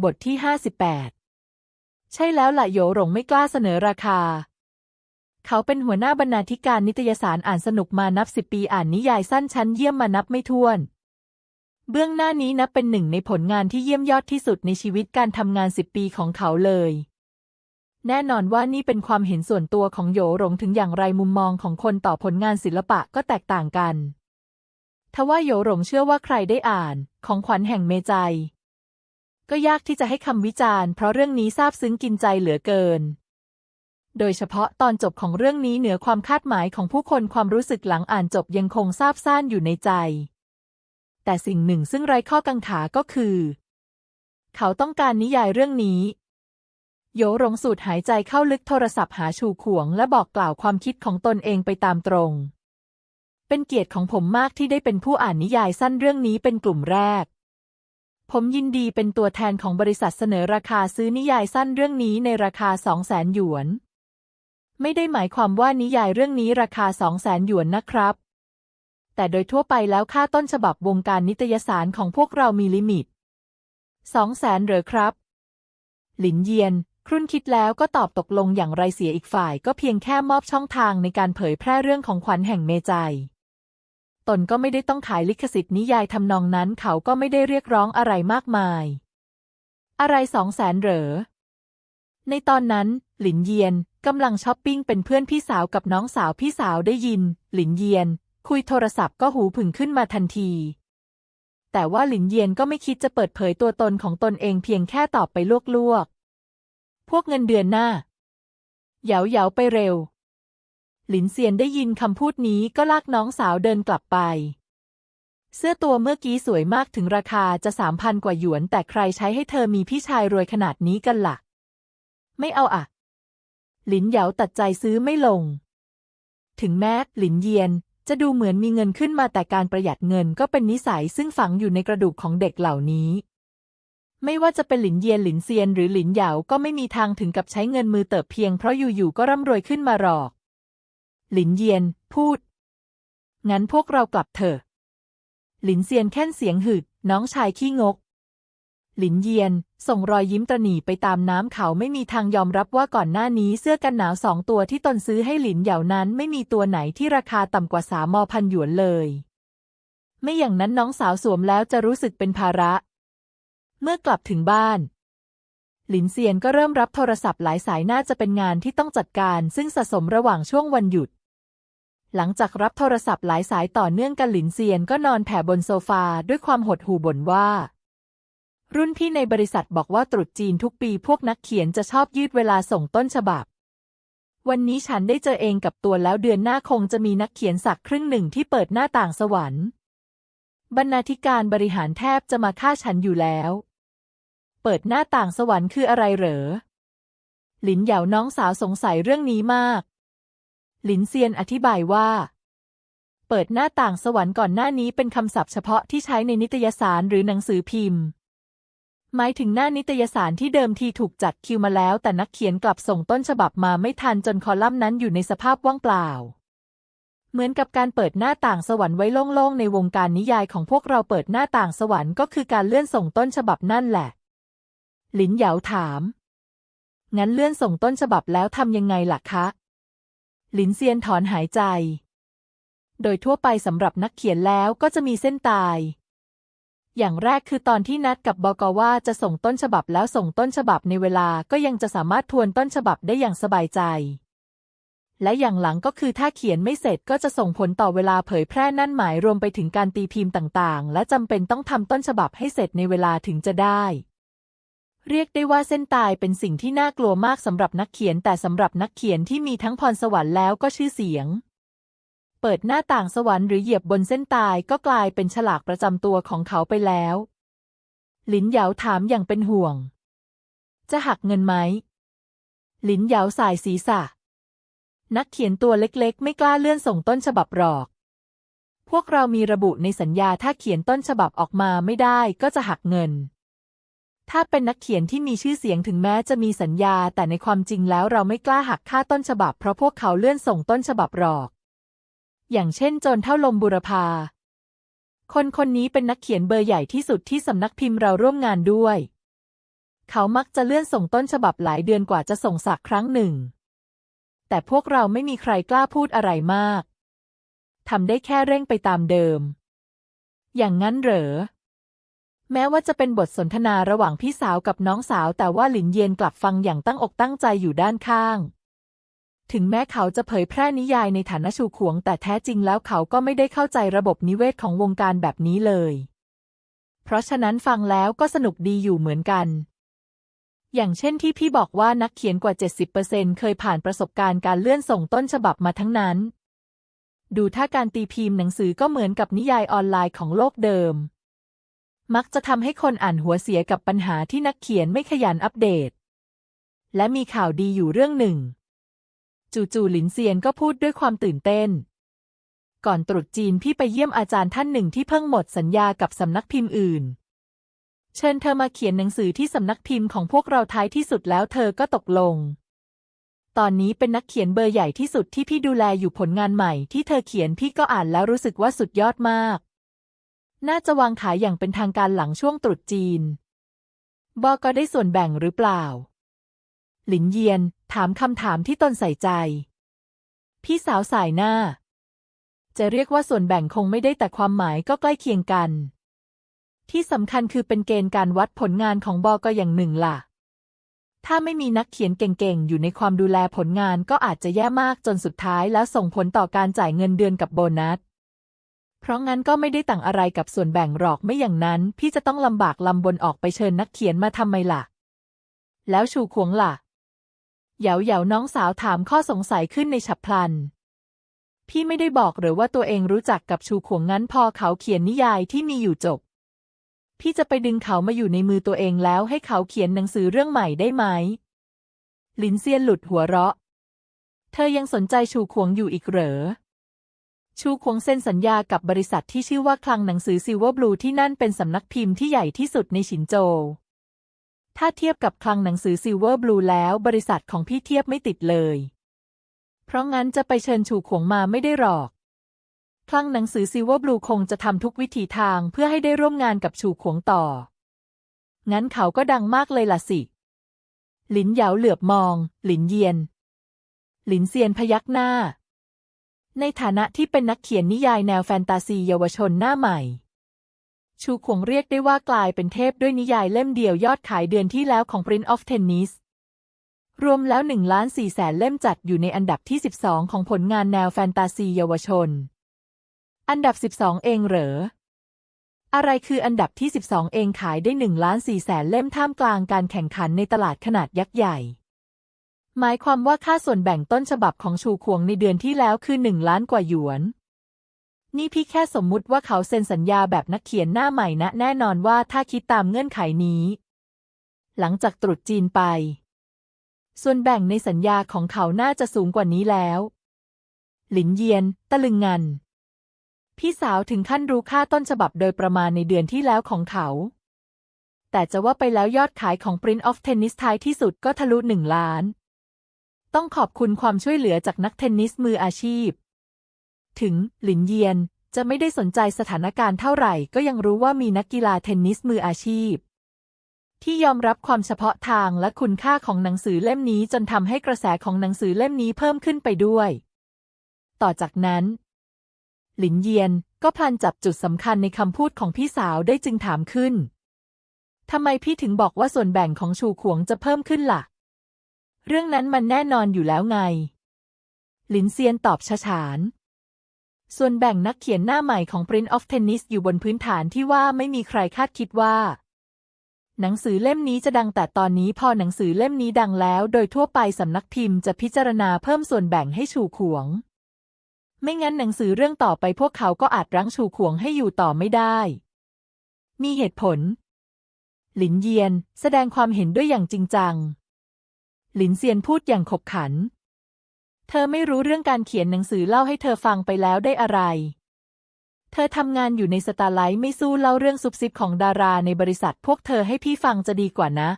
บทที่ 58 ใช่แล้วล่ะโยหลงไม่กล้าเสนอราคา เขาเป็นหัวหน้าบรรณาธิการนิตยสารอ่านสนุกมานับสิบปีอ่านนิยายสั้นชั้นเยี่ยมมานับไม่ถ้วน เบื้องหน้านี้นับเป็นหนึ่งในผลงานที่เยี่ยมยอดที่สุดในชีวิตการทำงานสิบปีของเขาเลย แน่นอนว่านี่เป็นความเห็นส่วนตัวของโยหลงถึงอย่างไรมุมมองของคนต่อผลงานศิลปะก็แตกต่างกันทว่าโยหลงเชื่อว่าใครได้อ่าน ของขวัญแห่งเมจัย ก็ยากที่จะให้คำวิจารณ์เพราะเรื่องนี้ซาบซึ้งกินใจเหลือเกิน โดยเฉพาะตอนจบของเรื่องนี้เหนือความคาดหมายของผู้คนความรู้สึกหลังอ่านจบยังคงซาบซ่านอยู่ในใจ แต่สิ่งหนึ่งซึ่งไร้ข้อกังขาก็คือ เขาต้องการนิยายเรื่องนี้โยหลงสูดหายใจเข้าลึกโทรศัพท์หาชูขวง และบอกกล่าวความคิดของตนเองไปตามตรง เป็นเกียรติของผมมากที่ได้เป็นผู้อ่านนิยายสั้นเรื่องนี้เป็นกลุ่มแรก ผมยินดีเป็นตัวแทนของบริษัทเสนอราคาซื้อนิยายสั้นเรื่องนี้ในราคาสองแสนหยวน ไม่ได้หมายความว่านิยายเรื่องนี้ราคาสองแสนหยวนนะครับ แต่โดยทั่วไปแล้วค่าต้นฉบับวงการนิตยสารของพวกเรามีลิมิตสองแสนเหรอครับ หลินเยียน ครุ่นคิดแล้วก็ตอบตกลงอย่างไรเสียอีกฝ่าย ก็เพียงแค่มอบช่องทางในการเผยแพร่เรื่องของขวัญแห่งเมจัย นก็ไม่ได้ต้องขายลิขสิทธิ์นิยายทำนองนั้นเขาก็ไม่ได้เรียกร้องอะไรมากมาย อะไรสองแสนเหรอ ในตอนนั้น หลินเยียนกำลังช้อปปิ้งเป็นเพื่อนพี่สาวกับน้องสาวพี่สาวได้ยิน หลินเยียน คุยโทรศัพท์ก็หูผึ่งขึ้นมาทันที แต่ว่าหลินเยียนก็ไม่คิดจะเปิดเผยตัวตนของตนเองเพียงแค่ตอบไปลวกๆ พวกเงินเดือนหน้าเหยาเหยาไปเร็ว หลินเซียนได้ยินคำพูดนี้ก็ลากน้องสาวเดินกลับไป เสื้อตัวเมื่อกี้สวยมากถึงราคาจะสามพันกว่าหยวน แต่ใครใช้ให้เธอมีพี่ชายรวยขนาดนี้กันละ่ะ ไม่เอาอะหลินเหยาตัดใจซื้อไม่ลง ถึงแม้หลินเยียนจะดูเหมือนมีเงินขึ้นมาแต่การประหยัดเงินก็เป็นนิสัยซึ่งฝังอยู่ในกระดูกของเด็กเหล่านี้ ไม่ว่าจะเป็นหลินเยียนหลินเซียนหรือหลินเหยาก็ไม่มีทางถึงกับใช้เงินมือเติบเพียงเพราะอยู่ๆก็ร่ำรวยขึ้นมาหรอก หลินเยียน พูด งั้นพวกเรากลับเถอะ หลินเซียนแค่นเสียงหึดน้องชายขี้งก หลินเยียน ส่งรอยยิ้มตระหนีไปตามน้ำเขาไม่มีทางยอมรับว่าก่อนหน้านี้เสื้อกันหนาวสองตัวที่ตนซื้อให้หลินเหยานั้นไม่มีตัวไหนที่ราคาต่ำกว่าสามมพันหยวนเลย ไม่อย่างนั้นน้องสาวสวมแล้วจะรู้สึกเป็นภาระ เมื่อกลับถึงบ้านหลินเซียนก็เริ่มรับโทรศัพท์หลายสายน่าจะเป็นงานที่ต้องจัดการ ซึ่งสะสมระหว่างช่วงวันหยุด หลังจากรับโทรศัพท์หลายสายต่อเนื่องกันหลินเซียนก็นอนแผ่บนโซฟาด้วยความหดหู่บ่นว่า รุ่นพี่ในบริษัทบอกว่าตรุษจีนทุกปีพวกนักเขียนจะชอบยืดเวลาส่งต้นฉบับ วันนี้ฉันได้เจอเองกับตัวแล้วเดือนหน้าคงจะมีนักเขียนสักครึ่งหนึ่งที่เปิดหน้าต่างสวรรค์บรรณาธิการบริหารแทบจะมาฆ่าฉันอยู่แล้ว เปิดหน้าต่างสวรรค์คืออะไรเหรอ หลินเหยาน้องสาวสงสัยเรื่องนี้มาก หลินเซียนอธิบายว่า เปิดหน้าต่างสวรรค์ก่อนหน้านี้เป็นคำศัพท์เฉพาะที่ใช้ในนิตยสารหรือหนังสือพิมพ์ หมายถึงหน้านิตยสารที่เดิมทีถูกจัดคิวมาแล้ว แต่นักเขียนกลับส่งต้นฉบับมาไม่ทันจนคอลัมน์นั้นอยู่ในสภาพว่างเปล่า เหมือนกับการเปิดหน้าต่างสวรรค์ไว้โล่งๆในวงการนิยายของพวกเราเปิดหน้าต่างสวรรค์ก็คือการเลื่อนส่งต้นฉบับนั่นแหละ หลินเหยาถามงั้นเลื่อนส่งต้นฉบับแล้วทำยังไงล่ะคะ หลินเซียนถอนหายใจ โดยทั่วไปสำหรับนักเขียนแล้วก็จะมีเส้นตาย อย่างแรกคือตอนที่นัดกับบกว่าจะส่งต้นฉบับแล้วส่งต้นฉบับในเวลาก็ยังจะสามารถทวนต้นฉบับได้อย่างสบายใจ และอย่างหลังก็คือถ้าเขียนไม่เสร็จก็จะส่งผลต่อเวลาเผยแพร่นั่นหมายรวมไปถึงการตีพิมพ์ต่างๆ และจำเป็นต้องทำต้นฉบับให้เสร็จในเวลาถึงจะได้ เรียกได้ว่าเส้นตายเป็นสิ่งที่น่ากลัวมากสำหรับนักเขียนแต่สำหรับนักเขียนที่มีทั้งพรสวรรค์แล้วก็ชื่อเสียง เปิดหน้าต่างสวรรค์หรือเหยียบบนเส้นตายก็กลายเป็นฉลากประจำตัวของเขาไปแล้ว หลินเหยาถามอย่างเป็นห่วง จะหักเงินไหม หลินเหยาสายศีรษะ นักเขียนตัวเล็กๆ ไม่กล้าเลื่อนส่งต้นฉบับหรอก พวกเรามีระบุในสัญญาถ้าเขียนต้นฉบับออกมาไม่ได้ก็จะหักเงิน ถ้าเป็นนักเขียนที่มีชื่อเสียงถึงแม้จะมีสัญญา แต่ในความจริงแล้วเราไม่กล้าหักค่าต้นฉบับ เพราะพวกเขาเลื่อนส่งต้นฉบับหรอก อย่างเช่นจนเท่าลมบุรพา คนคนนี้เป็นนักเขียนเบอร์ใหญ่ที่สุดที่สำนักพิมพ์เราร่วมงานด้วย เขามักจะเลื่อนส่งต้นฉบับหลายเดือนกว่าจะส่งสักครั้งหนึ่ง แต่พวกเราไม่มีใครกล้าพูดอะไรมากทำได้แค่เร่งไปตามเดิม อย่างนั้นเหรอ แม้ว่าจะเป็นบทสนทนาระหว่างพี่สาวกับน้องสาว แต่ว่าหลินเย็นกลับฟังอย่างตั้งอกตั้งใจอยู่ด้านข้าง ถึงแม้เขาจะเผยแพร่นิยายในฐานะชูขวง แต่แท้จริงแล้วเขาก็ไม่ได้เข้าใจระบบนิเวศของวงการแบบนี้เลย เพราะฉะนั้นฟังแล้วก็สนุกดีอยู่เหมือนกัน อย่างเช่นที่พี่บอกว่านักเขียนกว่า 70%เคยผ่านประสบการณ์การเลื่อนส่งต้นฉบับมาทั้งนั้น ดูถ้าการตีพิมพ์หนังสือก็เหมือนกับนิยายออนไลน์ของโลกเดิม มักจะทำให้คนอ่านหัวเสียกับปัญหาที่นักเขียนไม่ขยันอัปเดต และมีข่าวดีอยู่เรื่องหนึ่ง จู่ๆหลินเซียนก็พูดด้วยความตื่นเต้น ก่อนตรุษจีนพี่ไปเยี่ยมอาจารย์ท่านหนึ่งที่เพิ่งหมดสัญญากับสำนักพิมพ์อื่น เชิญเธอมาเขียนหนังสือที่สำนักพิมพ์ของพวกเราท้ายที่สุดแล้วเธอก็ตกลง ตอนนี้เป็นนักเขียนเบอร์ใหญ่ที่สุดที่พี่ดูแลอยู่ผลงานใหม่ที่เธอเขียนพี่ก็อ่านแล้วรู้สึกว่าสุดยอดมาก น่าจะวางขายอย่างเป็นทางการหลังช่วงตรุษจีน บอก็ได้ส่วนแบ่งหรือเปล่า หลินเยียนถามคำถามที่ตนใส่ใจ พี่สาวสายหน้า จะเรียกว่าส่วนแบ่งคงไม่ได้แต่ความหมายก็ใกล้เคียงกัน ที่สำคัญคือเป็นเกณฑ์การวัดผลงานของบอก็อย่างหนึ่งล่ะ ถ้าไม่มีนักเขียนเก่งๆ อยู่ในความดูแลผลงานก็อาจจะแย่มากจนสุดท้ายแล้วส่งผลต่อการจ่ายเงินเดือนกับโบนัส เพราะงั้นก็ไม่ได้ต่างอะไรกับส่วนแบ่งหรอกไม่อย่างนั้น พี่จะต้องลำบากลำบนออกไปเชิญนักเขียนมาทำไมล่ะ แล้วชูขวงล่ะเหยาเหยาน้องสาวถามข้อสงสัยขึ้นในฉับพลัน พี่ไม่ได้บอกหรือว่าตัวเองรู้จักกับชูขวงงั้นพอเขาเขียนนิยายที่มีอยู่จบ พี่จะไปดึงเขามาอยู่ในมือตัวเองแล้วให้เขาเขียนหนังสือเรื่องใหม่ได้ไหมลินเซียนหลุดหัวเราะ เธอยังสนใจชูขวงอยู่อีกเหรอ ชูขวงเซ็นสัญญากับบริษัทที่ชื่อว่าคลังหนังสือซิลเวอร์บลูที่นั่นเป็นสำนักพิมพ์ที่ใหญ่ที่สุดในฉินโจว ถ้าเทียบกับคลังหนังสือซิลเวอร์บลูแล้วบริษัทของพี่เทียบไม่ติดเลย เพราะงั้นจะไปเชิญชูขวงมาไม่ได้หรอก คลังหนังสือซิลเวอร์บลูคงจะทำทุกวิถีทางเพื่อให้ได้ร่วมงานกับชูขวงต่อ งั้นเขาก็ดังมากเลยล่ะสิหลินเหยาเหลือบมอง หลินเยียน หลินเซียนพยักหน้า ในฐานะที่เป็นนักเขียนนิยายแนวแฟนตาซีเยาวชนหน้าใหม่ ชูขวงเรียกได้ว่ากลายเป็นเทพด้วยนิยายเล่มเดียวยอดขายเดือนที่แล้วของ Prince of Tennis รวมแล้ว1ล้าน4แสนเล่มจัดอยู่ในอันดับที่ 12 ของผลงานแนวแฟนตาซีเยาวชน อันดับ 12 เองเหรอ อะไรคืออันดับที่ 12 เองขายได้1ล้าน4แสนเล่มท่ามกลางการแข่งขันในตลาดขนาดยักษ์ใหญ่ หมายความว่าค่าส่วนแบ่งต้นฉบับของชูขวงในเดือนที่แล้วคือ1ล้านกว่าหยวน นี่พี่แค่สมมุติว่าเขาเซ็นสัญญาแบบนักเขียนหน้าใหม่นะ แน่นอนว่าถ้าคิดตามเงื่อนไขนี้ หลังจากตรุษจีนไป ส่วนแบ่งในสัญญาของเขาน่าจะสูงกว่านี้แล้ว หลินเยียน ตะลึงงัน พี่สาวถึงขั้นรู้ค่าต้นฉบับโดยประมาณในเดือนที่แล้วของเขา แต่จะว่าไปแล้วยอดขายของ Prince of Tennis ท้ายที่สุดก็ทะลุหนึ่งล้าน ต้องขอบคุณความช่วยเหลือจากนักเทนนิสมืออาชีพ ถึงหลินเยียนจะไม่ได้สนใจสถานการณ์เท่าไหร่ ก็ยังรู้ว่ามีนักกีฬาเทนนิสมืออาชีพ ที่ยอมรับความเฉพาะทางและคุณค่าของหนังสือเล่มนี้จนทำให้กระแสของหนังสือเล่มนี้เพิ่มขึ้นไปด้วย ต่อจากนั้น หลินเยียนก็พลันจับจุดสำคัญในคำพูดของพี่สาวได้จึงถามขึ้นทำไมพี่ถึงบอกว่าส่วนแบ่งของชูขวงจะเพิ่มขึ้นล่ะ เรื่องนั้นมันแน่นอนอยู่แล้วไง หลินเซียนตอบฉฉาน ส่วนแบ่งนักเขียนหน้าใหม่ของ Prince of Tennis อยู่บนพื้นฐานที่ว่าไม่มีใครคาดคิดว่า หนังสือเล่มนี้จะดังแต่ตอนนี้พอหนังสือเล่มนี้ดังแล้ว โดยทั่วไปสำนักพิมพ์จะพิจารณาเพิ่มส่วนแบ่งให้ชูขวง ไม่งั้นหนังสือเรื่องต่อไปพวกเขาก็อาจรั้งชูขวงให้อยู่ต่อไม่ได้ มีเหตุผล หลินเยียน แสดงความเห็นด้วยอย่างจริงจัง หลินเซียนพูดอย่างขบขัน เธอไม่รู้เรื่องการเขียนหนังสือเล่าให้เธอฟังไปแล้วได้อะไร เธอทำงานอยู่ในสตาร์ไลท์ไม่สู้เล่าเรื่องซุบซิบของดาราในบริษัทพวกเธอให้พี่ฟังจะดีกว่านะ